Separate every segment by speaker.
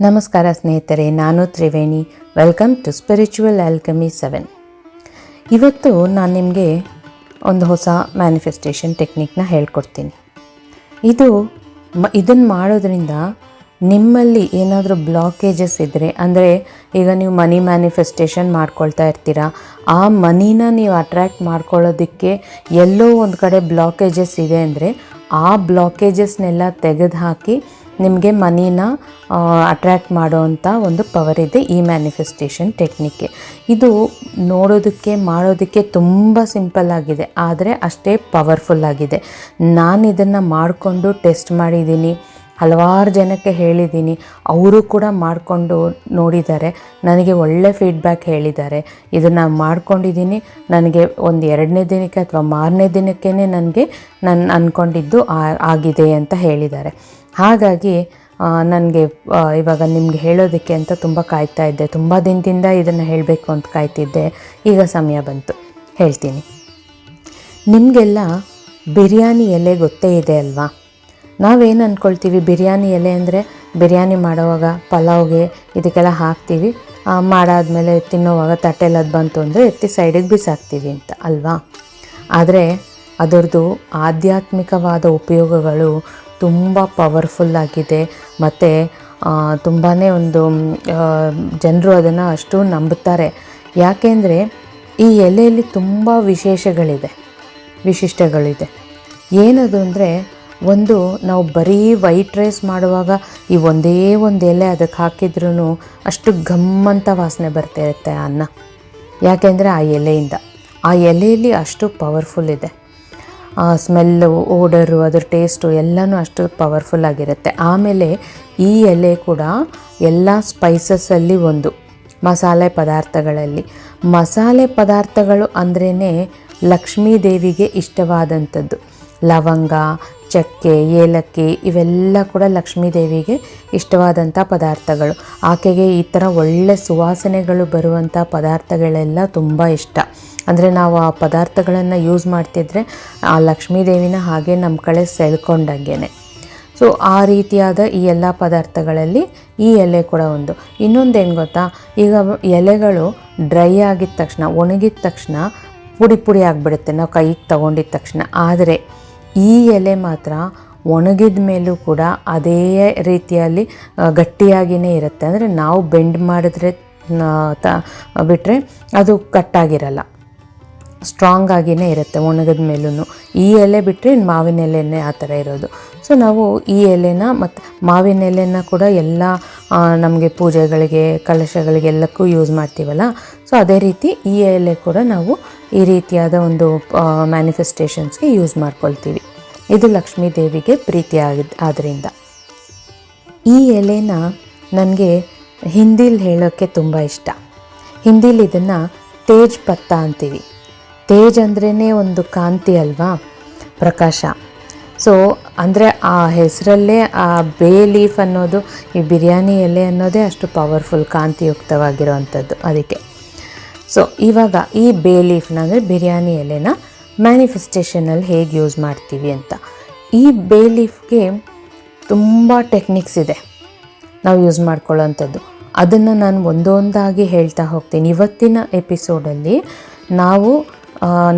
Speaker 1: ನಮಸ್ಕಾರ ಸ್ನೇಹಿತರೆ, ನಾನು Triveni. Welcome to spiritual alchemy seven ಇವತ್ತು ನಾನು ನಿಮಗೆ ಒಂದು ಹೊಸ ಮ್ಯಾನಿಫೆಸ್ಟೇಷನ್ ಟೆಕ್ನಿಕ್ನ ಹೇಳ್ಕೊಡ್ತೀನಿ. ಇದು ಮ ಇದನ್ನು ಮಾಡೋದ್ರಿಂದ ನಿಮ್ಮಲ್ಲಿ ಏನಾದರೂ ಬ್ಲಾಕೇಜಸ್ ಇದ್ದರೆ ಅಂದರೆ ಈಗ ನೀವು ಮನಿ ಮ್ಯಾನಿಫೆಸ್ಟೇಷನ್ ಮಾಡ್ಕೊಳ್ತಾ ಇರ್ತೀರಾ, ಆ ಮನಿನ ನೀವು ಅಟ್ರ್ಯಾಕ್ಟ್ ಮಾಡ್ಕೊಳ್ಳೋದಕ್ಕೆ ಎಲ್ಲೋ ಒಂದು ಕಡೆ ಬ್ಲಾಕೇಜಸ್ ಇದೆ ಅಂದರೆ, ಆ ಬ್ಲಾಕೇಜಸ್ನೆಲ್ಲ ತೆಗೆದುಹಾಕಿ ನಿಮಗೆ ಮನಿನ ಅಟ್ರ್ಯಾಕ್ಟ್ ಮಾಡೋವಂಥ ಒಂದು ಪವರ್ ಇದೆ ಈ ಮ್ಯಾನಿಫೆಸ್ಟೇಷನ್ ಟೆಕ್ನಿಕ್ಗೆ ಇದು ನೋಡೋದಕ್ಕೆ, ಮಾಡೋದಕ್ಕೆ ತುಂಬ ಸಿಂಪಲ್ ಆಗಿದೆ, ಆದರೆ ಅಷ್ಟೇ ಪವರ್ಫುಲ್ ಆಗಿದೆ. ನಾನು ಇದನ್ನು ಮಾಡಿಕೊಂಡು ಟೆಸ್ಟ್ ಮಾಡಿದ್ದೀನಿ. ಹಲವಾರು ಜನಕ್ಕೆ ಹೇಳಿದ್ದೀನಿ. ಅವರು ಕೂಡ ಮಾಡಿಕೊಂಡು ನೋಡಿದ್ದಾರೆ. ನನಗೆ ಒಳ್ಳೆ ಫೀಡ್ಬ್ಯಾಕ್ ಹೇಳಿದ್ದಾರೆ. ಇದನ್ನು ಮಾಡ್ಕೊಂಡಿದ್ದೀನಿ. ನನಗೆ ಒಂದು ಎರಡನೇ ದಿನಕ್ಕೆ ಅಥವಾ ಮಾರನೇ ದಿನಕ್ಕೇ ನನಗೆ ನಾನು ಅಂದ್ಕೊಂಡಿದ್ದು ಆಗಿದೆ ಅಂತ ಹೇಳಿದ್ದಾರೆ. ಹಾಗಾಗಿ ನನಗೆ ಇವಾಗ ನಿಮಗೆ ಹೇಳೋದಕ್ಕೆ ಅಂತ ತುಂಬ ಕಾಯ್ತಾ ಇದ್ದೆ. ತುಂಬ ದಿನದಿಂದ ಇದನ್ನು ಹೇಳಬೇಕು ಅಂತ ಕಾಯ್ತಿದ್ದೆ. ಈಗ ಸಮಯ ಬಂತು. ಹೇಳ್ತೀನಿ. ನಿಮಗೆಲ್ಲ ಬಿರಿಯಾನಿ ಎಲೆ ಗೊತ್ತೇ ಇದೆ ಅಲ್ವಾ? ನಾವೇನು ಅಂದ್ಕೊಳ್ತೀವಿ ಬಿರಿಯಾನಿ ಎಲೆ ಅಂದರೆ ಬಿರಿಯಾನಿ ಮಾಡೋವಾಗ ಪಲಾವ್ಗೆ ಇದಕ್ಕೆಲ್ಲ ಹಾಕ್ತೀವಿ. ಮಾಡಾದಮೇಲೆ ತಿನ್ನೋವಾಗ ತಟ್ಟೆಲಿ ಅದು ಬಂತು ಅಂದರೆ ಎತ್ತಿ ಸೈಡಿಗೆ ಬಿಸಾಕ್ತೀವಿ ಅಂತ, ಅಲ್ವಾ? ಆದರೆ ಅದರದ್ದು ಆಧ್ಯಾತ್ಮಿಕವಾದ ಉಪಯೋಗಗಳು ತುಂಬ ಪವರ್ಫುಲ್ ಆಗಿದೆ. ಮತ್ತು ತುಂಬಾ ಒಂದು ಜನರು ಅದನ್ನು ಅಷ್ಟು ನಂಬುತ್ತಾರೆ. ಯಾಕೆಂದರೆ ಈ ಎಲೆಯಲ್ಲಿ ತುಂಬ ವಿಶೇಷಗಳಿದೆ, ವಿಶಿಷ್ಟಗಳಿದೆ. ಏನದು ಅಂದರೆ ಒಂದು ನಾವು ಬರೀ ವೈಟ್ ರೈಸ್ ಮಾಡುವಾಗ ಈ ಒಂದೇ ಒಂದು ಎಲೆ ಅದಕ್ಕೆ ಹಾಕಿದ್ರೂ ಅಷ್ಟು ಗಮ್ಮಂತ ವಾಸನೆ ಬರ್ತಾ ಇರುತ್ತೆ ಅನ್ನ. ಯಾಕೆಂದರೆ ಆ ಎಲೆಯಿಂದ. ಆ ಎಲೆಯಲ್ಲಿ ಅಷ್ಟು ಪವರ್ಫುಲ್ ಇದೆ. ಆ ಸ್ಮೆಲ್ಲು ಓಡರು ಅದ್ರ ಟೇಸ್ಟು ಎಲ್ಲನೂ ಅಷ್ಟು ಪವರ್ಫುಲ್ ಆಗಿರುತ್ತೆ. ಆಮೇಲೆ ಈ ಎಲೆ ಕೂಡ ಎಲ್ಲ ಸ್ಪೈಸಸ್ಸಲ್ಲಿ ಒಂದು, ಮಸಾಲೆ ಪದಾರ್ಥಗಳಲ್ಲಿ. ಮಸಾಲೆ ಪದಾರ್ಥಗಳು ಅಂದ್ರೇ ಲಕ್ಷ್ಮೀ ದೇವಿಗೆ ಇಷ್ಟವಾದಂಥದ್ದು. ಲವಂಗ ಚಕ್ಕೆ, ಏಲಕ್ಕಿ ಇವೆಲ್ಲ ಕೂಡ ಲಕ್ಷ್ಮೀ ದೇವಿಗೆ ಇಷ್ಟವಾದಂಥ ಪದಾರ್ಥಗಳು. ಆಕೆಗೆ ಈ ಥರ ಒಳ್ಳೆ ಸುವಾಸನೆಗಳು ಬರುವಂಥ ಪದಾರ್ಥಗಳೆಲ್ಲ ತುಂಬ ಇಷ್ಟ. ಅಂದರೆ ನಾವು ಆ ಪದಾರ್ಥಗಳನ್ನು ಯೂಸ್ ಮಾಡ್ತಿದ್ರೆ ಆ ಲಕ್ಷ್ಮೀ ದೇವಿನ ಹಾಗೆ ನಮ್ಮ ಕಡೆ ಸೆಳ್ಕೊಂಡಂಗೆ ಸೊ, ಆ ರೀತಿಯಾದ ಈ ಎಲ್ಲ ಪದಾರ್ಥಗಳಲ್ಲಿ ಈ ಎಲೆ ಕೂಡ ಒಂದು. ಇನ್ನೊಂದೇನು ಗೊತ್ತಾ? ಈಗ ಎಲೆಗಳು ಡ್ರೈ ಆಗಿದ ತಕ್ಷಣ, ಒಣಗಿದ ತಕ್ಷಣ ಪುಡಿ ಪುಡಿ ಆಗಿಬಿಡುತ್ತೆ. ನಾವು ಕೈಗೆ ತಗೊಂಡಿದ ತಕ್ಷಣ. ಆದರೆ ಈ ಎಲೆ ಮಾತ್ರ ಒಣಗಿದ ಮೇಲೂ ಕೂಡ ಅದೇ ರೀತಿಯಲ್ಲಿ ಗಟ್ಟಿಯಾಗಿಯೇ ಇರುತ್ತೆ. ಅಂದರೆ ನಾವು ಬೆಂಡ್ ಮಾಡಿದ್ರೆ ತ ಬಿಟ್ಟರೆ ಅದು ಕಟ್ಟಾಗಿರಲ್ಲ. ಸ್ಟ್ರಾಂಗ್ ಆಗಿಯೇ ಇರುತ್ತೆ, ಒಣಗಿದ ಮೇಲೂ ಈ ಎಲೆ ಬಿಟ್ಟರೆ ಮಾವಿನ ಎಲೆನೇ ಆ ಥರ ಇರೋದು. ಸೊ ನಾವು ಈ ಎಲೆನ ಮತ್ತು ಮಾವಿನ ಎಲೆನ ಕೂಡ ಎಲ್ಲ ನಮಗೆ ಪೂಜೆಗಳಿಗೆ ಕಲಶಗಳಿಗೆ ಎಲ್ಲಕ್ಕೂ ಯೂಸ್ ಮಾಡ್ತೀವಲ್ಲ? ಸೊ ಅದೇ ರೀತಿ ಈ ಎಲೆ ಕೂಡ ನಾವು ಈ ರೀತಿಯಾದ ಒಂದು ಮ್ಯಾನಿಫೆಸ್ಟೇಷನ್ಸ್ಗೆ ಯೂಸ್ ಮಾಡ್ಕೊಳ್ತೀವಿ. ಇದು ಲಕ್ಷ್ಮೀ ದೇವಿಗೆ ಪ್ರೀತಿ ಆಗಿದ್ದ ಆದ್ದರಿಂದ ಈ ಎಲೆನ ನನಗೆ ಹಿಂದಿಲಿ ಹೇಳೋಕ್ಕೆ ತುಂಬ ಇಷ್ಟ. ಹಿಂದಿಲಿ ಇದನ್ನು ತೇಜ್ ಪತ್ತ ಅಂತೀವಿ. ತೇಜ್ ಅಂದ್ರೇ ಒಂದು ಕಾಂತಿ ಅಲ್ವಾ? ಪ್ರಕಾಶ. ಸೊ ಅಂದರೆ ಆ ಹೆಸರಲ್ಲೇ ಆ ಬೇ ಲೀಫ್ ಅನ್ನೋದು, ಈ ಬಿರಿಯಾನಿ ಎಲೆ ಅನ್ನೋದೇ ಅಷ್ಟು ಪವರ್ಫುಲ್ ಕಾಂತಿಯುಕ್ತವಾಗಿರೋವಂಥದ್ದು ಅದಕ್ಕೆ. ಸೊ ಇವಾಗ ಈ ಬೇ ಲೀಫ್ನ ಅಂದರೆ ಬಿರಿಯಾನಿ ಎಲೆನ ಮ್ಯಾನಿಫೆಸ್ಟೇಷನಲ್ಲಿ ಹೇಗೆ ಯೂಸ್ ಮಾಡ್ತೀವಿ ಅಂತ. ಈ ಬೇ ಲೀಫ್ಗೆ ತುಂಬ ಟೆಕ್ನಿಕ್ಸ್ ಇದೆ ನಾವು ಯೂಸ್ ಮಾಡ್ಕೊಳ್ಳೋವಂಥದ್ದು ಅದನ್ನು ನಾನು ಒಂದೊಂದಾಗಿ ಹೇಳ್ತಾ ಹೋಗ್ತೀನಿ. ಇವತ್ತಿನ ಎಪಿಸೋಡಲ್ಲಿ ನಾವು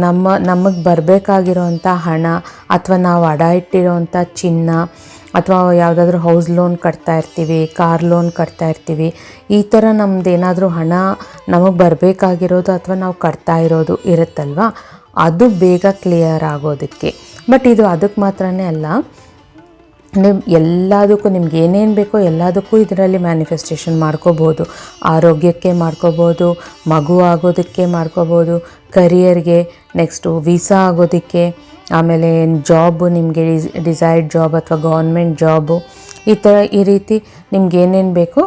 Speaker 1: ನಮ್ಮ, ನಮಗೆ ಬರಬೇಕಾಗಿರೋವಂಥ ಹಣ ಅಥವಾ ನಾವು ಅಡ ಇಟ್ಟಿರೋವಂಥ ಚಿನ್ನ ಅಥವಾ ಯಾವುದಾದ್ರೂ ಹೌಸ್ ಲೋನ್ ಕಟ್ತಾ ಇರ್ತೀವಿ ಕಾರ್ ಲೋನ್ ಕಟ್ತಾ ಇರ್ತೀವಿ, ಈ ಥರ ನಮ್ದು ಏನಾದರೂ ಹಣ ನಮಗೆ ಬರಬೇಕಾಗಿರೋದು ಅಥವಾ ನಾವು ಕಟ್ತಾ ಇರೋದು ಇರುತ್ತಲ್ವ? ಅದು ಬೇಗ ಕ್ಲಿಯರ್ ಆಗೋದಕ್ಕೆ. ಬಟ್ ಇದು ಅದಕ್ಕೆ ಮಾತ್ರನೇ ಅಲ್ಲ ನಿಮ್ಮ ಎಲ್ಲದಕ್ಕೂ ನಿಮ್ಗೆ ಏನೇನು ಬೇಕೋ ಎಲ್ಲದಕ್ಕೂ ಇದರಲ್ಲಿ ಮ್ಯಾನಿಫೆಸ್ಟೇಷನ್ ಮಾಡ್ಕೋಬೋದು. ಆರೋಗ್ಯಕ್ಕೆ ಮಾಡ್ಕೋಬೋದು, ಮಗು ಆಗೋದಕ್ಕೆ ಮಾಡ್ಕೋಬೋದು ಕರಿಯರ್ಗೆ ನೆಕ್ಸ್ಟು ವೀಸಾ ಆಗೋದಕ್ಕೆ, ಆಮೇಲೆ ಜಾಬು ನಿಮಗೆ ಡಿಸೈರ್ಡ್ ಜಾಬ್ ಅಥವಾ ಗೌರ್ಮೆಂಟ್ ಜಾಬು ಈ ಥರ ಈ ರೀತಿ ನಿಮ್ಗೆ ಏನೇನು ಬೇಕೋ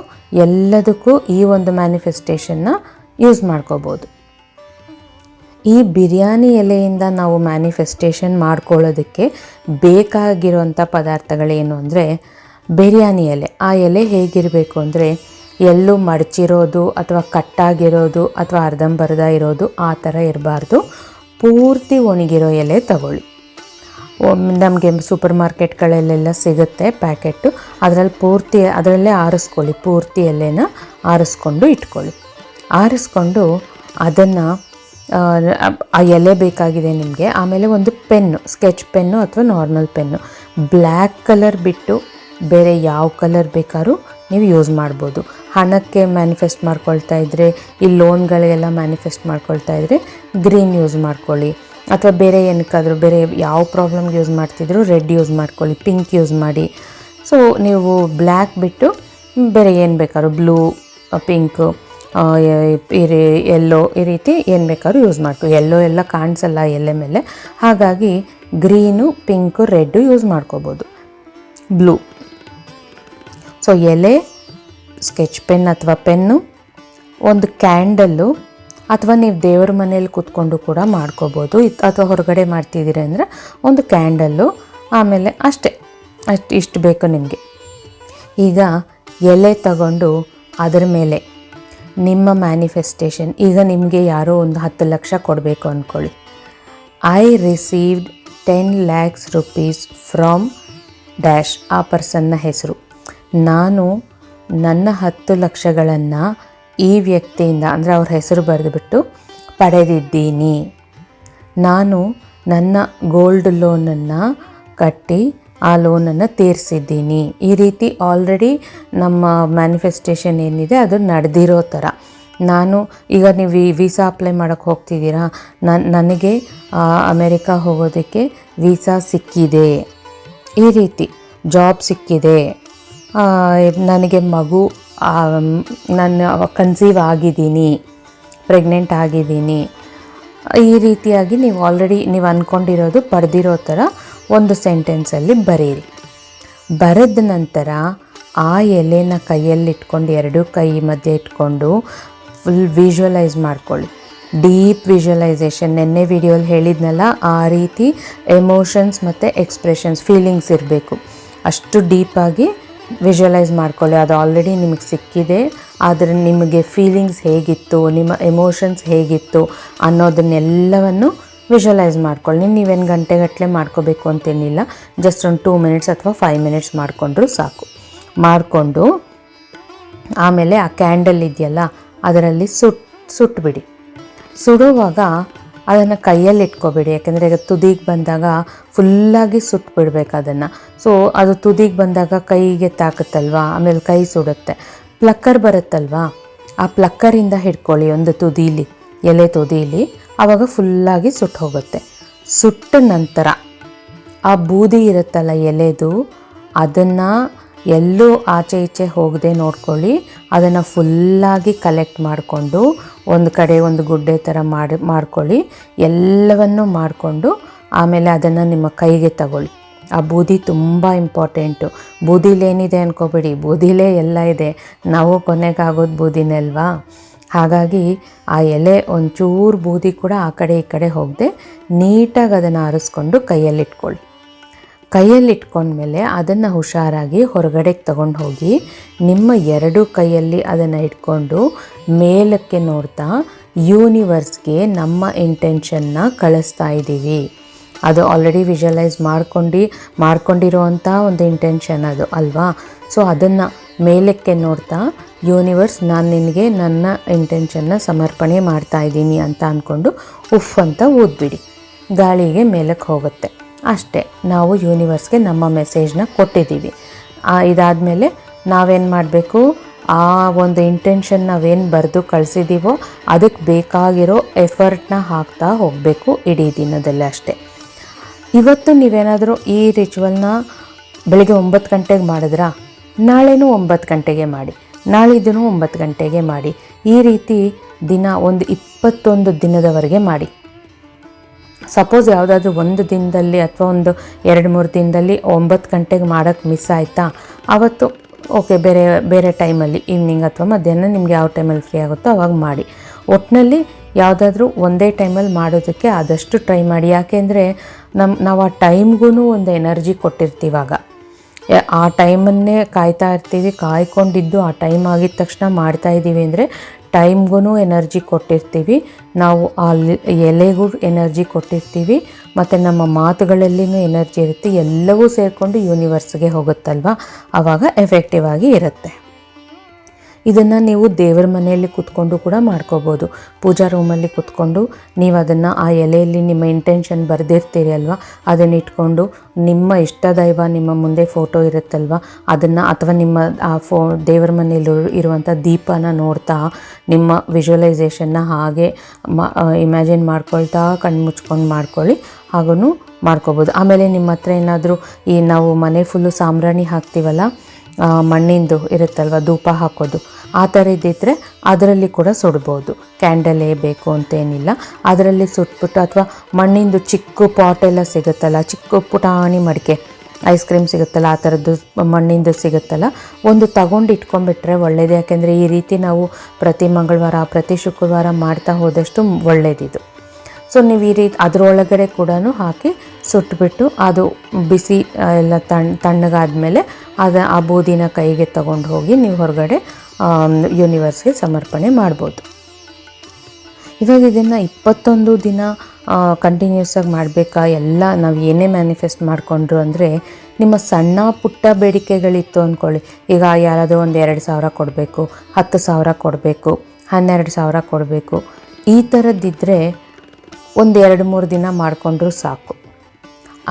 Speaker 1: ಎಲ್ಲದಕ್ಕೂ ಈ ಒಂದು ಮ್ಯಾನಿಫೆಸ್ಟೇಷನ್ನ ಯೂಸ್ ಮಾಡ್ಕೋಬೋದು. ಈ ಬಿರಿಯಾನಿ ಎಲೆಯಿಂದ ನಾವು ಮ್ಯಾನಿಫೆಸ್ಟೇಷನ್ ಮಾಡ್ಕೊಳ್ಳೋದಕ್ಕೆ ಬೇಕಾಗಿರುವಂಥ ಪದಾರ್ಥಗಳೇನು ಅಂದರೆ ಬಿರಿಯಾನಿ ಎಲೆ. ಆ ಎಲೆ ಹೇಗಿರಬೇಕು ಅಂದರೆ ಎಲ್ಲೂ ಮಡಚಿರೋದು ಅಥವಾ ಕಟ್ಟಾಗಿರೋದು ಅಥವಾ ಅರ್ಧಂಬರ್ಧ ಇರೋದು ಆ ಥರ ಇರಬಾರ್ದು. ಪೂರ್ತಿ ಒಣಗಿರೋ ಎಲೆ ತಗೊಳ್ಳಿ. ನಮಗೆ ಸೂಪರ್ ಮಾರ್ಕೆಟ್ಗಳಲ್ಲೆಲ್ಲ ಸಿಗುತ್ತೆ ಪ್ಯಾಕೆಟು ಅದರಲ್ಲಿ ಪೂರ್ತಿ, ಅದರಲ್ಲೇ ಆರಿಸ್ಕೊಳ್ಳಿ. ಪೂರ್ತಿ ಎಲೆನ ಆರಿಸ್ಕೊಂಡು ಇಟ್ಕೊಳ್ಳಿ. ಆರಿಸ್ಕೊಂಡು ಅದನ್ನು ಆ ಎಲೆ ಬೇಕಾಗಿದೆ ನಿಮಗೆ. ಆಮೇಲೆ ಒಂದು ಪೆನ್ನು, ಸ್ಕೆಚ್ ಪೆನ್ನು ಅಥವಾ ನಾರ್ಮಲ್ ಪೆನ್ನು. ಬ್ಲ್ಯಾಕ್ ಕಲರ್ ಬಿಟ್ಟು ಬೇರೆ ಯಾವ ಕಲರ್ ಬೇಕಾದ್ರೂ ನೀವು ಯೂಸ್ ಮಾಡ್ಬೋದು. ಹಣಕ್ಕೆ ಮ್ಯಾನಿಫೆಸ್ಟ್ ಮಾಡ್ಕೊಳ್ತಾ ಇದ್ದರೆ ಈ ಲೋನ್ಗಳಿಗೆಲ್ಲ ಮ್ಯಾನಿಫೆಸ್ಟ್ ಮಾಡ್ಕೊಳ್ತಾ ಇದ್ದರೆ ಗ್ರೀನ್ ಯೂಸ್ ಮಾಡ್ಕೊಳ್ಳಿ. ಅಥವಾ ಬೇರೆ ಏನಕ್ಕಾದರೂ, ಬೇರೆ ಯಾವ ಪ್ರಾಬ್ಲಮ್ಗೆ ಯೂಸ್ ಮಾಡ್ತಿದ್ರು, ರೆಡ್ ಯೂಸ್ ಮಾಡ್ಕೊಳ್ಳಿ, ಪಿಂಕ್ ಯೂಸ್ ಮಾಡಿ. ಸೊ, ನೀವು ಬ್ಲ್ಯಾಕ್ ಬಿಟ್ಟು ಬೇರೆ ಏನು ಬೇಕಾದ್ರೂ, ಬ್ಲೂ, ಪಿಂಕು ಎಲ್ಲೋ ಈ ರೀತಿ ಏನು ಬೇಕಾದ್ರೂ ಯೂಸ್ ಮಾಡ್ಕೊ. ಎಲ್ಲೋ ಎಲ್ಲ ಕಾಣಿಸಲ್ಲ ಎಲೆ ಮೇಲೆ. ಹಾಗಾಗಿ ಗ್ರೀನು, ಪಿಂಕು, ರೆಡ್ಡು ಯೂಸ್ ಮಾಡ್ಕೋಬೋದು. ಬ್ಲೂ. ಸೊ ಎಲೆ, ಸ್ಕೆಚ್ ಪೆನ್ ಅಥವಾ ಪೆನ್ನು, ಒಂದು ಕ್ಯಾಂಡಲ್ಲು, ಅಥವಾ ನೀವು ದೇವರ ಮನೇಲಿ ಕೂತ್ಕೊಂಡು ಕೂಡ ಮಾಡ್ಕೋಬೋದು. ಅಥವಾ ಹೊರಗಡೆ ಮಾಡ್ತಿದ್ದೀರಿ ಅಂದರೆ ಒಂದು ಕ್ಯಾಂಡಲ್ಲು, ಆಮೇಲೆ ಅಷ್ಟೇ. ಅಷ್ಟು, ಇಷ್ಟು ಬೇಕು ನಿಮಗೆ. ಈಗ ಎಲೆ ತಗೊಂಡು ಅದರ ಮೇಲೆ ನಿಮ್ಮ ಮ್ಯಾನಿಫೆಸ್ಟೇಷನ್ ಈಗ ನಿಮಗೆ ಯಾರೋ ಒಂದು ಹತ್ತು ಲಕ್ಷ ಕೊಡಬೇಕು ಅಂದ್ಕೊಳ್ಳಿ I received ten lakhs rupees from dash ಆ ಪರ್ಸನ್ನ ಹೆಸರು. ನಾನು ನನ್ನ ಹತ್ತು ಲಕ್ಷಗಳನ್ನು ಈ ವ್ಯಕ್ತಿಯಿಂದ, ಅಂದರೆ ಅವ್ರ ಹೆಸರು ಬರೆದುಬಿಟ್ಟು ಪಡೆದಿದ್ದೀನಿ. ನಾನು ನನ್ನ ಗೋಲ್ಡ್ ಲೋನನ್ನು ಕಟ್ಟಿ ಆ ಲೋನನ್ನು ತೀರಿಸಿದ್ದೀನಿ. ಈ ರೀತಿ ಆಲ್ರೆಡಿ ನಮ್ಮ ಮ್ಯಾನಿಫೆಸ್ಟೇಷನ್ ಏನಿದೆ ಅದು ನಡೆದಿರೋ ಥರ. ನಾನು ಈಗ ನೀವು ಈ ವೀಸಾ ಅಪ್ಲೈ ಮಾಡೋಕ್ಕೆ ಹೋಗ್ತಿದ್ದೀರಾ? ನನ್ನ ನನಗೆ ಅಮೇರಿಕಾ ಹೋಗೋದಕ್ಕೆ ವೀಸಾ ಸಿಕ್ಕಿದೆ. ಈ ರೀತಿ ಜಾಬ್ ಸಿಕ್ಕಿದೆ. ನನಗೆ ಮಗು ನಾನು ಕನ್ಸೀವ್ ಆಗಿದ್ದೀನಿ ಪ್ರೆಗ್ನೆಂಟ್ ಆಗಿದ್ದೀನಿ. ಈ ರೀತಿಯಾಗಿ ನೀವು ಆಲ್ರೆಡಿ ನೀವು ಅಂದ್ಕೊಂಡಿರೋದು ಪಡೆದಿರೋ ಥರ ಒಂದು ಸೆಂಟೆನ್ಸಲ್ಲಿ ಬರೀರಿ ಬರೆದ ನಂತರ ಆ ಎಲೆನ ಕೈಯಲ್ಲಿ ಇಟ್ಕೊಂಡು ಎರಡೂ ಕೈ ಮಧ್ಯೆ ಇಟ್ಕೊಂಡು ಫುಲ್ ವಿಜುವಲೈಸ್ ಮಾಡ್ಕೊಳ್ಳಿ. ಡೀಪ್ ವಿಜುವಲೈಸೇಷನ್ ನಿನ್ನೆ ವಿಡಿಯೋಲಿ ಹೇಳಿದ್ನಲ್ಲ, ಆ ರೀತಿ ಎಮೋಷನ್ಸ್ ಮತ್ತು ಎಕ್ಸ್ಪ್ರೆಷನ್ಸ್ ಫೀಲಿಂಗ್ಸ್ ಇರಬೇಕು. ಅಷ್ಟು ಡೀಪಾಗಿ ವಿಜುವಲೈಸ್ ಮಾಡ್ಕೊಳ್ಳಿ. ಅದು ಆಲ್ರೆಡಿ ನಿಮಗೆ ಸಿಕ್ಕಿದೆ, ಆದರೆ ನಿಮಗೆ ಫೀಲಿಂಗ್ಸ್ ಹೇಗಿತ್ತು, ನಿಮ್ಮ ಎಮೋಷನ್ಸ್ ಹೇಗಿತ್ತು ಅನ್ನೋದನ್ನೆಲ್ಲವನ್ನು ವಿಜುವಲೈಸ್ ಮಾಡ್ಕೊಳ್ಳಿ ನೀವೇನು ಗಂಟೆಗಟ್ಟಲೆ ಮಾಡ್ಕೋಬೇಕು ಅಂತೇನಿಲ್ಲ. ಜಸ್ಟ್ ಒಂದು ಟೂ ಮಿನಿಟ್ಸ್ ಅಥವಾ ಫೈವ್ ಮಿನಿಟ್ಸ್ ಮಾಡಿಕೊಂಡ್ರೂ ಸಾಕು. ಮಾಡಿಕೊಂಡು, ಆಮೇಲೆ ಆ ಕ್ಯಾಂಡಲ್ ಇದೆಯಲ್ಲ, ಅದರಲ್ಲಿ ಸುಟ್ ಸುಟ್ಟುಬಿಡಿ ಸುಡುವಾಗ ಅದನ್ನು ಕೈಯಲ್ಲಿ ಇಟ್ಕೋಬೇಡಿ. ಯಾಕೆಂದರೆ ಈಗ ತುದಿಗೆ ಬಂದಾಗ ಫುಲ್ಲಾಗಿ ಸುಟ್ಬಿಡ್ಬೇಕು ಅದನ್ನು. ಸೊ ಅದು ತುದಿಗೆ ಬಂದಾಗ ಕೈಗೆ ತಾಕುತ್ತಲ್ವಾ? ಆಮೇಲೆ ಕೈ ಸುಡುತ್ತೆ. ಪ್ಲಕ್ಕರ್ ಬರುತ್ತಲ್ವಾ? ಆ ಪ್ಲಕ್ಕರಿಂದ ಹಿಡ್ಕೊಳ್ಳಿ. ಒಂದು ತುದೀಲಿ, ಎಲೆ ತುದೀಲಿ. ಆವಾಗ ಫುಲ್ಲಾಗಿ ಸುಟ್ಟು ಹೋಗುತ್ತೆ ಸುಟ್ಟ ನಂತರ ಆ ಬೂದಿ ಇರುತ್ತಲ್ಲ ಎಲೆದು, ಅದನ್ನು ಎಲ್ಲೂ ಆಚೆ ಈಚೆ ಹೋಗದೆ ನೋಡ್ಕೊಳ್ಳಿ. ಅದನ್ನು ಫುಲ್ಲಾಗಿ ಕಲೆಕ್ಟ್ ಮಾಡಿಕೊಂಡು, ಒಂದು ಕಡೆ ಒಂದು ಗುಡ್ಡೆ ಥರ ಮಾಡಿ, ಮಾಡ್ಕೊಳ್ಳಿ. ಎಲ್ಲವನ್ನು ಮಾಡಿಕೊಂಡು ಆಮೇಲೆ ಅದನ್ನು ನಿಮ್ಮ ಕೈಗೆ ತಗೊಳ್ಳಿ. ಆ ಬೂದಿ ತುಂಬ ಇಂಪಾರ್ಟೆಂಟು ಬೂದಿಲೇನಿದೆ ಅನ್ಕೋಬೇಡಿ. ಬೂದಿಲೇ ಎಲ್ಲ ಇದೆ. ನಾವು ಕೊನೆಗಾಗೋದು ಬೂದಿನೇ ಅಲ್ವಾ ಹಾಗಾಗಿ ಆ ಎಲೆ ಒಂಚೂರು ಬೂದಿ ಕೂಡ ಆ ಕಡೆ ಈ ಕಡೆ ಹೋಗದೆ ನೀಟಾಗಿ ಅದನ್ನು ಆರಿಸ್ಕೊಂಡು ಕೈಯಲ್ಲಿಟ್ಕೊಳ್ಳಿ. ಇಟ್ಕೊಳ್ಳಿ ಕೈಯಲ್ಲಿ ಇಟ್ಕೊಂಡ್ಮೇಲೆ ಅದನ್ನು ಹುಷಾರಾಗಿ ಹೊರಗಡೆಗೆ ತಗೊಂಡು ಹೋಗಿ ನಿಮ್ಮ ಎರಡು ಕೈಯಲ್ಲಿ ಅದನ್ನು ಇಟ್ಕೊಂಡು ಮೇಲಕ್ಕೆ ನೋಡ್ತಾ ಯೂನಿವರ್ಸ್ಗೆ ನಮ್ಮ ಇಂಟೆನ್ಷನ್ನ ಕಳಿಸ್ತಾ ಇದ್ದೀವಿ ಅದು ಆಲ್ರೆಡಿ ವಿಜುವಲೈಸ್ ಮಾಡ್ಕೊಂಡು ಮಾಡ್ಕೊಂಡಿರೋವಂಥ ಒಂದು ಇಂಟೆನ್ಷನ್ ಅದು ಅಲ್ವಾ? ಸೊ ಅದನ್ನು ಮೇಲಕ್ಕೆ ನೋಡ್ತಾ ಯೂನಿವರ್ಸ್, ನಾನು ನಿನಗೆ ನನ್ನ ಇಂಟೆನ್ಷನ್ನ ಸಮರ್ಪಣೆ ಮಾಡ್ತಾ ಇದ್ದೀನಿ ಅಂತ ಅಂದ್ಕೊಂಡು ಉಫ್ ಅಂತ ಓದ್ಬಿಡಿ. ಗಾಳಿಗೆ ಮೇಲಕ್ಕೆ ಹೋಗುತ್ತೆ. ಅಷ್ಟೇ, ನಾವು ಯೂನಿವರ್ಸ್ಗೆ ನಮ್ಮ ಮೆಸೇಜ್ನ ಕೊಟ್ಟಿದ್ದೀವಿ. ಇದಾದಮೇಲೆ ನಾವೇನು ಮಾಡಬೇಕು? ಆ ಒಂದು ಇಂಟೆನ್ಷನ್ ನಾವೇನು ಬರೆದು ಕಳಿಸಿದ್ದೀವೋ ಅದಕ್ಕೆ ಬೇಕಾಗಿರೋ ಎಫರ್ಟ್ನ ಹಾಕ್ತಾ ಹೋಗಬೇಕು ಇಡೀ ದಿನದಲ್ಲೇ ಅಷ್ಟೇ. ಇವತ್ತು ನೀವೇನಾದರೂ ಈ ರಿಚುವಲ್ನ ಬೆಳಿಗ್ಗೆ ಒಂಬತ್ತು ಗಂಟೆಗೆ ಮಾಡಿದ್ರಾ? ನಾಳೆನೂ ಒಂಬತ್ತು ಗಂಟೆಗೆ ಮಾಡಿ. ನಾಳಿದ್ದೂ ಒಂಬತ್ತು ಗಂಟೆಗೆ ಮಾಡಿ. ಈ ರೀತಿ ದಿನ ಒಂದು ಇಪ್ಪತ್ತೊಂದು ದಿನದವರೆಗೆ ಮಾಡಿ. ಸಪೋಸ್ ಯಾವುದಾದ್ರೂ ಒಂದು ದಿನದಲ್ಲಿ ಅಥವಾ ಒಂದು ಎರಡು ಮೂರು ದಿನದಲ್ಲಿ ಒಂಬತ್ತು ಗಂಟೆಗೆ ಮಾಡೋಕ್ಕೆ ಮಿಸ್ ಆಯಿತಾ? ಆವತ್ತು ಓಕೆ ಬೇರೆ ಬೇರೆ ಟೈಮಲ್ಲಿ ಈವ್ನಿಂಗ್ ಅಥವಾ ಮಧ್ಯಾಹ್ನ ನಿಮ್ಗೆ ಯಾವ ಟೈಮಲ್ಲಿ ಫ್ರೀ ಆಗುತ್ತೋ ಅವಾಗ ಮಾಡಿ. ಒಟ್ಟಿನಲ್ಲಿ ಯಾವುದಾದ್ರೂ ಒಂದೇ ಟೈಮಲ್ಲಿ ಮಾಡೋದಕ್ಕೆ ಆದಷ್ಟು ಟ್ರೈ ಮಾಡಿ. ಯಾಕೆಂದರೆ ನಮ್ಮ ನಾವು ಆ ಟೈಮ್ಗೂ ಒಂದು ಎನರ್ಜಿ ಕೊಟ್ಟಿರ್ತೀವಾಗ ಆ ಟೈಮನ್ನೇ ಕಾಯ್ತಾ ಇರ್ತೀವಿ. ಕಾಯ್ಕೊಂಡಿದ್ದು ಆ ಟೈಮ್ ಆಗಿದ ತಕ್ಷಣ ಮಾಡ್ತಾ ಇದ್ದೀವಿ ಅಂದರೆ ಟೈಮ್ಗೂ ಎನರ್ಜಿ ಕೊಟ್ಟಿರ್ತೀವಿ. ನಾವು ಆ ಎಲೆಗೂ ಎನರ್ಜಿ ಕೊಟ್ಟಿರ್ತೀವಿ. ಮತ್ತು ನಮ್ಮ ಮಾತುಗಳಲ್ಲಿನೂ ಎನರ್ಜಿ ಇರುತ್ತೆ. ಎಲ್ಲವೂ ಸೇರಿಕೊಂಡು ಯೂನಿವರ್ಸ್ಗೆ ಹೋಗುತ್ತಲ್ವ? ಆವಾಗ ಎಫೆಕ್ಟಿವ್ ಆಗಿ ಇರುತ್ತೆ. ಇದನ್ನು ನೀವು ದೇವರ ಮನೆಯಲ್ಲಿ ಕೂತ್ಕೊಂಡು ಕೂಡ ಮಾಡ್ಕೋಬೋದು. ಪೂಜಾ ರೂಮಲ್ಲಿ ಕೂತ್ಕೊಂಡು ನೀವು ಅದನ್ನು ಆ ಎಲೆಯಲ್ಲಿ ನಿಮ್ಮ ಇಂಟೆನ್ಷನ್ ಬರೆದಿರ್ತೀರಿ ಅಲ್ವಾ? ಅದನ್ನು ಇಟ್ಕೊಂಡು ನಿಮ್ಮ ಇಷ್ಟ ದೈವ ನಿಮ್ಮ ಮುಂದೆ ಫೋಟೋ ಇರುತ್ತಲ್ವ? ಅದನ್ನು ಅಥವಾ ನಿಮ್ಮ, ಆ ಫೋ, ದೇವರ ಮನೆಯಲ್ಲಿ ಇರುವಂಥ ದೀಪನ ನೋಡ್ತಾ ನಿಮ್ಮ ವಿಜುವಲೈಸೇಷನ್ನ ಹಾಗೆ ಮ ಇಮ್ಯಾಜಿನ್ ಮಾಡ್ಕೊಳ್ತಾ ಕಣ್ಣು ಮುಚ್ಕೊಂಡು ಮಾಡ್ಕೊಳ್ಳಿ ಹಾಗೂ ಮಾಡ್ಕೋಬೋದು. ಆಮೇಲೆ ನಿಮ್ಮ ಹತ್ರ ಏನಾದರೂ ಈ ನಾವು ಮನೆ ಫುಲ್ಲು ಸಾಂಬ್ರಾಣಿ ಹಾಕ್ತೀವಲ್ಲ ಮಣ್ಣಿಂದು ಇರುತ್ತಲ್ವ, ಧೂಪ ಹಾಕೋದು. ಆ ಥರ ಇದ್ದಿದ್ರೆ ಅದರಲ್ಲಿ ಕೂಡ ಸುಡ್ಬೋದು. ಕ್ಯಾಂಡಲೇ ಬೇಕು ಅಂತೇನಿಲ್ಲ. ಅದರಲ್ಲಿ ಸುಟ್ಬಿಟ್ಟು ಅಥವಾ ಮಣ್ಣಿಂದು ಚಿಕ್ಕ ಪಾಟ್ ಎಲ್ಲ ಸಿಗುತ್ತಲ್ಲ, ಚಿಕ್ಕ ಪುಟಾಣಿ ಮಡಿಕೆ ಐಸ್ ಕ್ರೀಮ್ ಸಿಗುತ್ತಲ್ಲ, ಆ ಥರದ್ದು ಮಣ್ಣಿಂದು ಸಿಗುತ್ತಲ್ಲ, ಒಂದು ತಗೊಂಡು ಇಟ್ಕೊಂಡ್ಬಿಟ್ರೆ ಒಳ್ಳೆಯದು ಯಾಕೆಂದರೆ ಈ ರೀತಿ ನಾವು ಪ್ರತಿ ಮಂಗಳವಾರ, ಪ್ರತಿ ಶುಕ್ರವಾರ ಮಾಡ್ತಾ ಹೋದಷ್ಟು ಒಳ್ಳೇದಿದು. ಸೊ ನೀವು ಈ ರೀತಿ ಅದರೊಳಗಡೆ ಕೂಡ ಹಾಕಿ ಸುಟ್ಬಿಟ್ಟು ಅದು ಬಿಸಿ ಎಲ್ಲ ತಣ್ಣ ತಣ್ಣಗಾದಮೇಲೆ ಅದು ಆ ಬೂದಿನ ಕೈಗೆ ತಗೊಂಡು ಹೋಗಿ ನೀವು ಹೊರಗಡೆ ಯೂನಿವರ್ಸ್ಗೆ ಸಮರ್ಪಣೆ ಮಾಡ್ಬೋದು. ಇವಾಗ ಇದನ್ನು ಇಪ್ಪತ್ತೊಂದು ದಿನ ಕಂಟಿನ್ಯೂಸ್ ಆಗಿ ಮಾಡಬೇಕಾ? ಎಲ್ಲ ನಾವು ಏನೇ ಮ್ಯಾನಿಫೆಸ್ಟ್ ಮಾಡಿಕೊಂಡ್ರು ಅಂದರೆ ನಿಮ್ಮ ಸಣ್ಣ ಪುಟ್ಟ ಬೇಡಿಕೆಗಳಿತ್ತು ಅಂದ್ಕೊಳ್ಳಿ ಈಗ ಯಾರಾದರೂ ಒಂದು ಎರಡು ಸಾವಿರ ಕೊಡಬೇಕು, ಹತ್ತು ಸಾವಿರ ಕೊಡಬೇಕು, ಹನ್ನೆರಡು ಸಾವಿರ ಕೊಡಬೇಕು. ಈ ಥರದ್ದಿದ್ದರೆ ಒಂದು ಎರಡು ಮೂರು ದಿನ ಮಾಡಿಕೊಂಡ್ರೂ ಸಾಕು.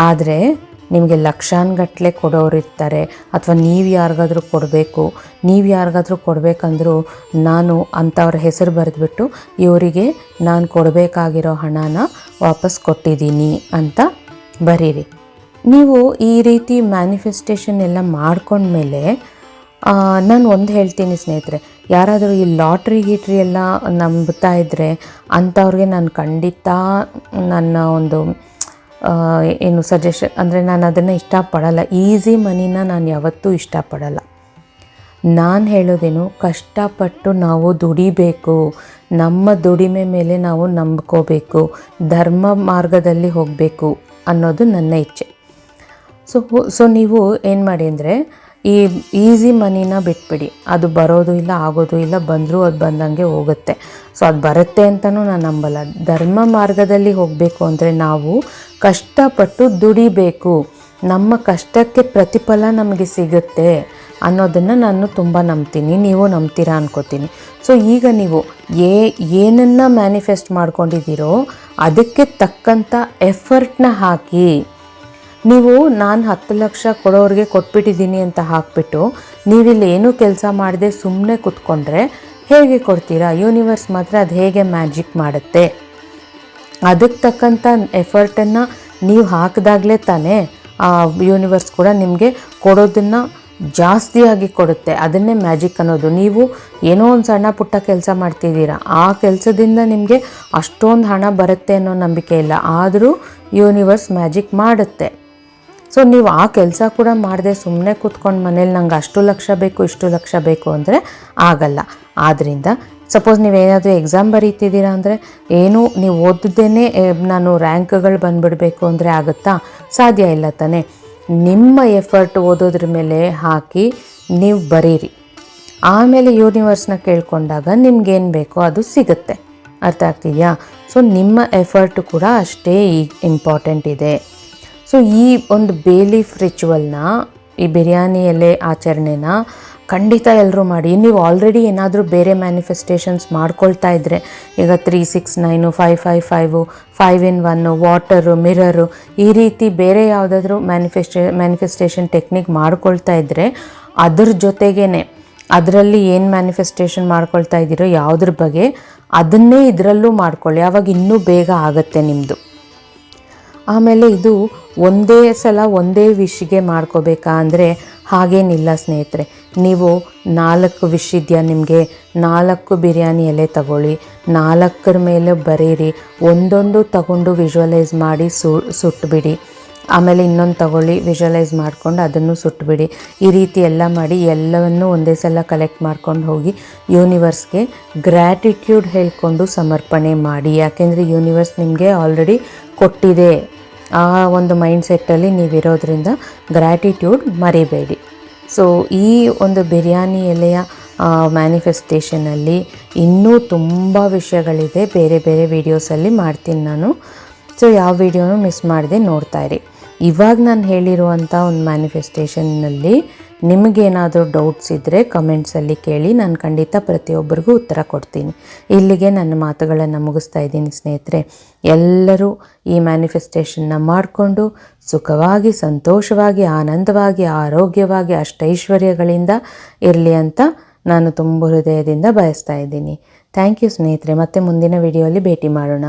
Speaker 1: ಆದರೆ ನಿಮಗೆ ಲಕ್ಷಾನುಗಟ್ಲೆ ಕೊಡೋರಿರ್ತಾರೆ ಅಥವಾ ನೀವು ಯಾರಿಗಾದರೂ ಕೊಡಬೇಕು, ನೀವು ಯಾರಿಗಾದರೂ ಕೊಡಬೇಕಂದ್ರೂ ನಾನು ಅಂಥವ್ರ ಹೆಸರು ಬರೆದ್ಬಿಟ್ಟು ಇವರಿಗೆ ನಾನು ಕೊಡಬೇಕಾಗಿರೋ ಹಣನ ವಾಪಸ್ ಕೊಟ್ಟಿದ್ದೀನಿ ಅಂತ ಬರೀರಿ. ನೀವು ಈ ರೀತಿ ಮ್ಯಾನಿಫೆಸ್ಟೇಷನ್ ಎಲ್ಲ ಮಾಡ್ಕೊಂಡ್ಮೇಲೆ ನಾನು ಒಂದು ಹೇಳ್ತೀನಿ ಸ್ನೇಹಿತರೆ, ಯಾರಾದರೂ ಈ ಲಾಟ್ರಿ ಗೀಟ್ರಿ ಎಲ್ಲ ನಂಬ್ತಾ ಇದ್ದರೆ ಅಂಥವ್ರಿಗೆ ನಾನು ಖಂಡಿತ ನನ್ನ ಒಂದು ಏನು ಸಜೆಷನ್ ಅಂದರೆ ನಾನು ಅದನ್ನು ಇಷ್ಟಪಡಲ್ಲ. ಈಸಿ ಮನಿನ ನಾನು ಯಾವತ್ತೂ ಇಷ್ಟಪಡಲ್ಲ. ನಾನು ಹೇಳೋದೇನು, ಕಷ್ಟಪಟ್ಟು ನಾವು ದುಡಿಬೇಕು, ನಮ್ಮ ದುಡಿಮೆ ಮೇಲೆ ನಾವು ನಂಬ್ಕೋಬೇಕು, ಧರ್ಮ ಮಾರ್ಗದಲ್ಲಿ ಹೋಗಬೇಕು ಅನ್ನೋದು ನನ್ನ ಇಚ್ಛೆ. ಸೊ ಸೊ ನೀವು ಏನು ಮಾಡಿ ಅಂದರೆ ಈ ಈಸಿ ಮನಿನ ಬಿಟ್ಬಿಡಿ. ಅದು ಬರೋದು ಇಲ್ಲ, ಆಗೋದು ಇಲ್ಲ, ಬಂದರೂ ಅದು ಬಂದಂಗೆ ಹೋಗುತ್ತೆ. ಸೊ ಅದು ಬರುತ್ತೆ ಅಂತಲೂ ನಾನು ನಂಬಲ್ಲ. ಧರ್ಮ ಮಾರ್ಗದಲ್ಲಿ ಹೋಗಬೇಕು ಅಂದರೆ ನಾವು ಕಷ್ಟಪಟ್ಟು ದುಡಿಬೇಕು. ನಮ್ಮ ಕಷ್ಟಕ್ಕೆ ಪ್ರತಿಫಲ ನಮಗೆ ಸಿಗುತ್ತೆ ಅನ್ನೋದನ್ನು ನಾನು ತುಂಬ ನಂಬ್ತೀನಿ. ನೀವು ನಂಬ್ತೀರಾ ಅನ್ಕೋತೀನಿ. ಸೊ ಈಗ ನೀವು ಏ, ಏನನ್ನು ಮ್ಯಾನಿಫೆಸ್ಟ್ ಮಾಡ್ಕೊಂಡಿದ್ದೀರೋ ಅದಕ್ಕೆ ತಕ್ಕಂಥ ಎಫರ್ಟ್ನ ಹಾಕಿ ನೀವು ನಾನು ಹತ್ತು ಲಕ್ಷ ಕೊಡೋರಿಗೆ ಕೊಟ್ಬಿಟ್ಟಿದ್ದೀನಿ ಅಂತ ಹಾಕ್ಬಿಟ್ಟು ನೀವಿಲ್ಲಿ ಏನೂ ಕೆಲಸ ಮಾಡದೆ ಸುಮ್ಮನೆ ಕೂತ್ಕೊಂಡ್ರೆ ಹೇಗೆ ಕೊಡ್ತೀರಾ? ಯೂನಿವರ್ಸ್ ಮಾತ್ರ ಅದು ಹೇಗೆ ಮ್ಯಾಜಿಕ್ ಮಾಡುತ್ತೆ? ಅದಕ್ಕೆ ತಕ್ಕಂಥ ಎಫರ್ಟನ್ನು ನೀವು ಹಾಕಿದಾಗಲೇ ತಾನೇ ಆ ಯೂನಿವರ್ಸ್ ಕೂಡ ನಿಮಗೆ ಕೊಡೋದನ್ನು ಜಾಸ್ತಿಯಾಗಿ ಕೊಡುತ್ತೆ. ಅದನ್ನೇ ಮ್ಯಾಜಿಕ್ ಅನ್ನೋದು. ನೀವು ಏನೋ ಒಂದು ಸಣ್ಣ ಪುಟ್ಟ ಕೆಲಸ ಮಾಡ್ತಿದ್ದೀರಾ. ಆ ಕೆಲಸದಿಂದ ನಿಮಗೆ ಅಷ್ಟೊಂದು ಹಣ ಬರುತ್ತೆ ಅನ್ನೋ ನಂಬಿಕೆ ಇಲ್ಲ. ಆದರೂ ಯೂನಿವರ್ಸ್ ಮ್ಯಾಜಿಕ್ ಮಾಡುತ್ತೆ. ಸೊ ನೀವು ಆ ಕೆಲಸ ಕೂಡ ಮಾಡದೆ ಸುಮ್ಮನೆ ಕೂತ್ಕೊಂಡು ಮನೇಲಿ ನಂಗೆ ಅಷ್ಟು ಲಕ್ಷ ಬೇಕು, ಇಷ್ಟು ಲಕ್ಷ ಬೇಕು ಅಂದರೆ ಆಗಲ್ಲ. ಆದ್ದರಿಂದ ಸಪೋಸ್ ನೀವೇನಾದರೂ ಎಕ್ಸಾಮ್ ಬರೀತಿದ್ದೀರಾ ಅಂದರೆ ಏನು ನೀವು ಓದಿದ್ದೇನೆ ನಾನು ರ್ಯಾಂಕ್ಗಳು ಬಂದುಬಿಡಬೇಕು ಅಂದರೆ ಆಗುತ್ತಾ? ಸಾಧ್ಯ ಇಲ್ಲ ತಾನೇ. ನಿಮ್ಮ ಎಫರ್ಟ್ ಓದೋದ್ರ ಮೇಲೆ ಹಾಕಿ ನೀವು ಬರೀರಿ. ಆಮೇಲೆ ಯೂನಿವರ್ಸ್ನ ಕೇಳ್ಕೊಂಡಾಗ ನಿಮ್ಗೇನು ಬೇಕೋ ಅದು ಸಿಗುತ್ತೆ. ಅರ್ಥ ಆಗ್ತಿದೆಯಾ? ಸೊ ನಿಮ್ಮ ಎಫರ್ಟ್ ಕೂಡ ಅಷ್ಟೇ ಇಂಪಾರ್ಟೆಂಟ್ ಇದೆ. ಸೊ ಈ ಒಂದು ಬೇಲೀಫ್ ರಿಚುವಲ್ನ ಈ ಬಿರಿಯಾನಿ ಎಲೆ ಆಚರಣೆನ ಖಂಡಿತ ಎಲ್ಲರೂ ಮಾಡಿ. ನೀವು ಆಲ್ರೆಡಿ ಏನಾದರೂ ಬೇರೆ ಮ್ಯಾನಿಫೆಸ್ಟೇಷನ್ಸ್ ಮಾಡ್ಕೊಳ್ತಾ ಇದ್ದರೆ ಈಗ three six nine five five five five in one water mirror ಈ ರೀತಿ ಬೇರೆ ಯಾವುದಾದ್ರೂ ಮ್ಯಾನಿಫೆಸ್ಟೇ ಮ್ಯಾನಿಫೆಸ್ಟೇಷನ್ ಟೆಕ್ನಿಕ್ ಮಾಡ್ಕೊಳ್ತಾ ಇದ್ದರೆ ಅದ್ರ ಜೊತೆಗೇ ಅದರಲ್ಲಿ ಏನು ಮ್ಯಾನಿಫೆಸ್ಟೇಷನ್ ಮಾಡ್ಕೊಳ್ತಾ ಇದ್ದೀರೋ ಯಾವುದ್ರ ಬಗ್ಗೆ ಅದನ್ನೇ ಇದರಲ್ಲೂ ಮಾಡ್ಕೊಳ್ಳಿ. ಆವಾಗ ಇನ್ನೂ ಬೇಗ ಆಗುತ್ತೆ ನಿಮ್ಮದು ಆಮೇಲೆ ಇದು ಒಂದೇ ಸಲ ಒಂದೇ ವಿಶ್ಗೆ ಮಾಡ್ಕೋಬೇಕಾ ಅಂದರೆ ಹಾಗೇನಿಲ್ಲ ಸ್ನೇಹಿತರೆ. ನೀವು ನಾಲ್ಕು ವಿಶ್ ಇದೆಯಾ ನಿಮಗೆ? ನಾಲ್ಕು ಬಿರಿಯಾನಿ ಎಲೆ ತಗೊಳ್ಳಿ. ನಾಲ್ಕರ ಮೇಲೆ ಬರೀರಿ. ಒಂದೊಂದು ತಗೊಂಡು ವಿಜುವಲೈಸ್ ಮಾಡಿ ಸು, ಸುಟ್ಬಿಡಿ. ಆಮೇಲೆ ಇನ್ನೊಂದು ತಗೊಳ್ಳಿ ವಿಜುವಲೈಸ್ ಮಾಡ್ಕೊಂಡು ಅದನ್ನು ಸುಟ್ಟುಬಿಡಿ ಈ ರೀತಿ ಎಲ್ಲ ಮಾಡಿ ಎಲ್ಲವನ್ನು ಒಂದೇ ಸಲ ಕಲೆಕ್ಟ್ ಮಾಡ್ಕೊಂಡು ಹೋಗಿ ಯೂನಿವರ್ಸ್ಗೆ ಗ್ರ್ಯಾಟಿಟ್ಯೂಡ್ ಹೇಳ್ಕೊಂಡು ಸಮರ್ಪಣೆ ಮಾಡಿ. ಯಾಕೆಂದರೆ ಯೂನಿವರ್ಸ್ ನಿಮಗೆ ಆಲ್ರೆಡಿ ಕೊಟ್ಟಿದೆ. ಆ ಒಂದು ಮೈಂಡ್ ಸೆಟ್ಟಲ್ಲಿ ನೀವಿರೋದ್ರಿಂದ ಗ್ರ್ಯಾಟಿಟ್ಯೂಡ್ ಮರಿಬೇಡಿ. ಸೊ ಈ ಒಂದು ಬಿರಿಯಾನಿ ಎಲೆಯ ಮ್ಯಾನಿಫೆಸ್ಟೇಷನಲ್ಲಿ ಇನ್ನೂ ತುಂಬ ವಿಷಯಗಳಿದೆ. ಬೇರೆ ಬೇರೆ ವೀಡಿಯೋಸಲ್ಲಿ ಮಾಡ್ತೀನಿ ನಾನು. ಸೊ ಯಾವ ವಿಡಿಯೋನು ಮಿಸ್ ಮಾಡದೆ ನೋಡ್ತಾ ಇರಿ. ಇವಾಗ ನಾನು ಹೇಳಿರುವಂಥ ಒಂದು ಮ್ಯಾನಿಫೆಸ್ಟೇಷನ್ನಲ್ಲಿ ನಿಮಗೇನಾದರೂ ಡೌಟ್ಸ್ ಇದ್ದರೆ ಕಮೆಂಟ್ಸಲ್ಲಿ ಕೇಳಿ ನಾನು ಖಂಡಿತ ಪ್ರತಿಯೊಬ್ಬರಿಗೂ ಉತ್ತರ ಕೊಡ್ತೀನಿ. ಇಲ್ಲಿಗೆ ನನ್ನ ಮಾತುಗಳನ್ನು ಮುಗಿಸ್ತಾ ಇದ್ದೀನಿ ಸ್ನೇಹಿತರೆ. ಎಲ್ಲರೂ ಈ ಮ್ಯಾನಿಫೆಸ್ಟೇಷನ್ನ ಮಾಡಿಕೊಂಡು ಸುಖವಾಗಿ, ಸಂತೋಷವಾಗಿ, ಆನಂದವಾಗಿ, ಆರೋಗ್ಯವಾಗಿ, ಅಷ್ಟೈಶ್ವರ್ಯಗಳಿಂದ ಇರಲಿ ಅಂತ ನಾನು ತುಂಬ ಹೃದಯದಿಂದ ಬಯಸ್ತಾ ಇದ್ದೀನಿ. ಥ್ಯಾಂಕ್ ಯು ಸ್ನೇಹಿತರೆ. ಮತ್ತೆ ಮುಂದಿನ ವಿಡಿಯೋಲಿ ಭೇಟಿ ಮಾಡೋಣ.